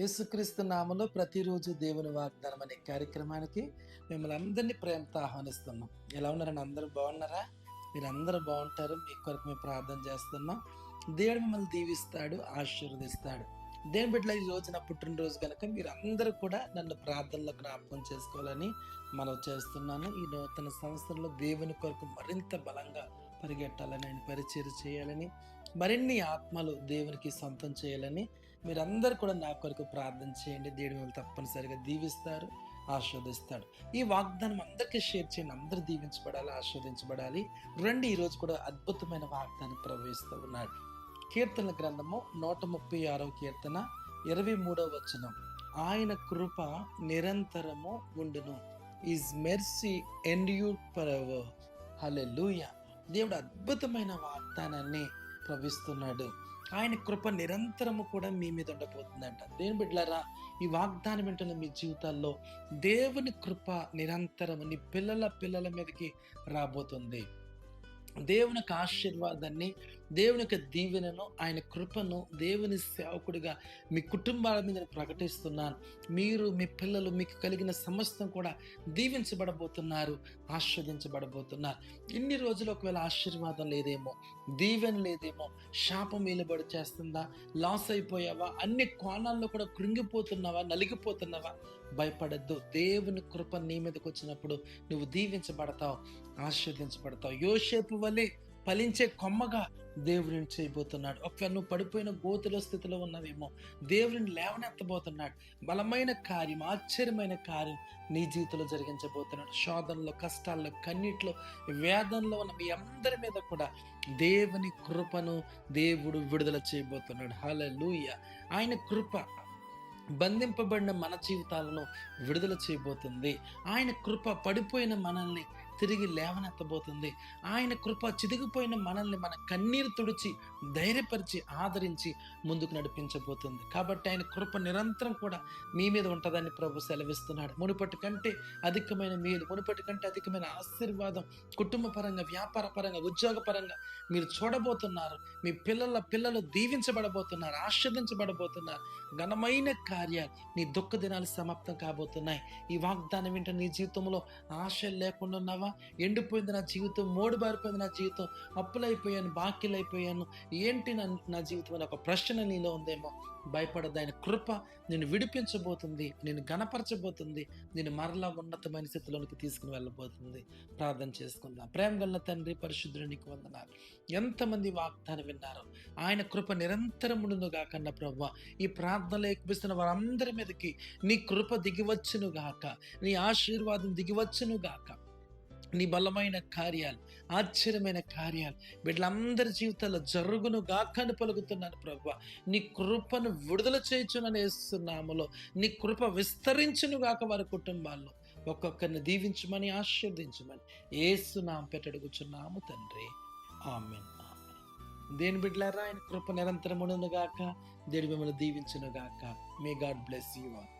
యేసుక్రీస్తు నామలో ప్రతిరోజు దేవుని వాగ్దానం అనే కార్యక్రమానికి మిమ్మల్ని అందరినీ ప్రేమతో ఆహ్వానిస్తున్నాం. ఎలా ఉన్నారని అందరూ బాగున్నారా? మీరు అందరూ బాగుంటారు. మీ కొరకు మేము ప్రార్థన చేస్తున్నాం. దేవుడు మిమ్మల్ని దీవిస్తాడు ఆశీర్వదిస్తాడు. దేవుని బిడ్డల ఈ రోజు నా పుట్టినరోజు కనుక మీరు అందరూ కూడా నన్ను ప్రార్థనలో జ్ఞాపకం చేసుకోవాలని మనం చేస్తున్నాను. ఈ నూతన సంవత్సరంలో దేవుని కొరకు మరింత బలంగా పరిగెట్టాలని ఆయన పరిచయం చేయాలని మరిన్ని ఆత్మలు దేవునికి సొంతం చేయాలని మీరందరూ కూడా నా కొరకు ప్రార్థన చేయండి. దేవుడు మిమ్మల్ని తప్పనిసరిగా దీవిస్తారు ఆస్వాదిస్తాడు ఈ వాగ్దానం అందరికీ షేర్ చేయండి. అందరూ దీవించబడాలి ఆస్వాదించబడాలి రండి ఈరోజు కూడా అద్భుతమైన వాగ్దానం ప్రవేశిస్తూ ఉన్నాడు. కీర్తన గ్రంథము నూట ముప్పై ఆరవ కీర్తన ఇరవై మూడవ వచనం. ఆయన కృప నిరంతరము ఉండును. Is mercy endure forever లూయ దేవుడు అద్భుతమైన వాగ్దానాన్ని ప్రవిస్తున్నాడు ఆయన కృప నిరంతరము కూడా మీ మీద ఉండబోతుందంట. దేని బిడ్డలారా ఈ వాగ్దానం వింటున్న మీ జీవితాల్లో దేవుని కృప నిరంతరము నీ పిల్లల పిల్లల మీదకి రాబోతుంది. దేవుని యొక్క ఆశీర్వాదాన్ని దేవుని యొక్క దీవెనను ఆయన కృపను దేవుని సేవకుడిగా మీ కుటుంబాల మీద నేను ప్రకటిస్తున్నాను. మీరు మీ పిల్లలు మీకు కలిగిన సమస్తం కూడా దీవించబడబోతున్నారు ఆస్వాదించబడబోతున్నారు. ఇన్ని రోజులు ఒకవేళ ఆశీర్వాదం లేదేమో దీవెన లేదేమో శాపం వీలుబడి చేస్తుందా లాస్ అయిపోయావా అన్ని కోణాల్లో కూడా కృంగిపోతున్నావా నలిగిపోతున్నావా భయపడద్దు. దేవుని కృప నీ మీదకి వచ్చినప్పుడు నువ్వు దీవించబడతావు ఆశీర్వదించబడతావు. యోషేపు వలె ఫలించే కొమ్మగా దేవుడిని చేయబోతున్నాడు. ఒకవేళ నువ్వు పడిపోయిన గోతుల స్థితిలో ఉన్నవేమో దేవుడిని లేవనెత్తబోతున్నాడు. బలమైన కార్యం ఆశ్చర్యమైన కార్యం నీ జీవితంలో జరిగించబోతున్నాడు. శోధనలో కష్టాల్లో కన్నీటిలో వేదనలో ఉన్న మీ అందరి మీద కూడా దేవుని కృపను దేవుడు విడుదల చేయబోతున్నాడు. హలలుయ ఆయన కృప బంధింపబడిన మన జీవితాలను విడుదల చేయబోతుంది. ఆయన కృప పడిపోయిన మనల్ని తిరిగి లేవనెత్తబోతుంది. ఆయన కృప చిదిగిపోయిన మనల్ని మన కన్నీరు తుడిచి ధైర్యపరిచి ఆదరించి ముందుకు నడిపించబోతుంది. కాబట్టి ఆయన కృప నిరంతరం కూడా మీ మీద ఉంటుందని ప్రభు సెలవిస్తున్నాడు. మునుపటి కంటే అధికమైన మేలు మునుపటి కంటే అధికమైన ఆశీర్వాదం కుటుంబ పరంగా వ్యాపార పరంగా ఉద్యోగ పరంగా మీరు చూడబోతున్నారు. మీ పిల్లల పిల్లలు దీవించబడబోతున్నారు ఆస్వాదించబడబోతున్నారు ఘనమైన కార్యాలు నీ దుఃఖ దినాలు సమాప్తం కాబోతున్నాయి. ఈ వాగ్దానం వింటే నీ జీవితంలో ఆశ లేకుండా ఉన్నావా? ఎండిపోయింది నా జీవితం మోడు బారిపోయింది నా జీవితం అప్పులైపోయాను బాకీలైపోయాను. ఏంటి నా నా జీవితం అనే ఒక ప్రశ్న నీలో ఉందేమో? భయపడద్దు ఆయన కృప నేను విడిపించబోతుంది నేను గణపరచబోతుంది నేను మరలా ఉన్నతమైన స్థితిలోనికి తీసుకుని వెళ్ళబోతుంది. ప్రార్థన చేసుకుందాం. ప్రేమ గల్ల తండ్రి పరిశుద్ధుడు నీకు వందనాలు. ఎంతమంది వాగ్దానం విన్నారు? ఆయన కృప నిరంతరమును గాకన్న ప్రభు ఈ ప్రార్థనలు ఏకిపిస్తున్న వారందరి మీదకి నీ కృప దిగివచ్చును గాక నీ ఆశీర్వాదం దిగివచ్చును గాక. నీ బలమైన కార్యాలు ఆశ్చర్యమైన కార్యాలు వీళ్ళందరి జీవితాల్లో జరుగును గాకని పలుకుతున్నాను ప్రభు నీ కృపను విడుదల చేయుచునని వేస్తున్నాములో నీ కృప విస్తరించును గాక వారి కుటుంబాల్లో. ఒక్కొక్కరిని దీవించమని ఆశీర్దించమని ఏసునాం పెట్టడుగుచున్నాము తండ్రి. ఆమెన్ దేని బిడ్డలారా ఆయన కృప నిరంతరమును గాక దేని మిమ్మల్ని దీవించును గాక may God bless you all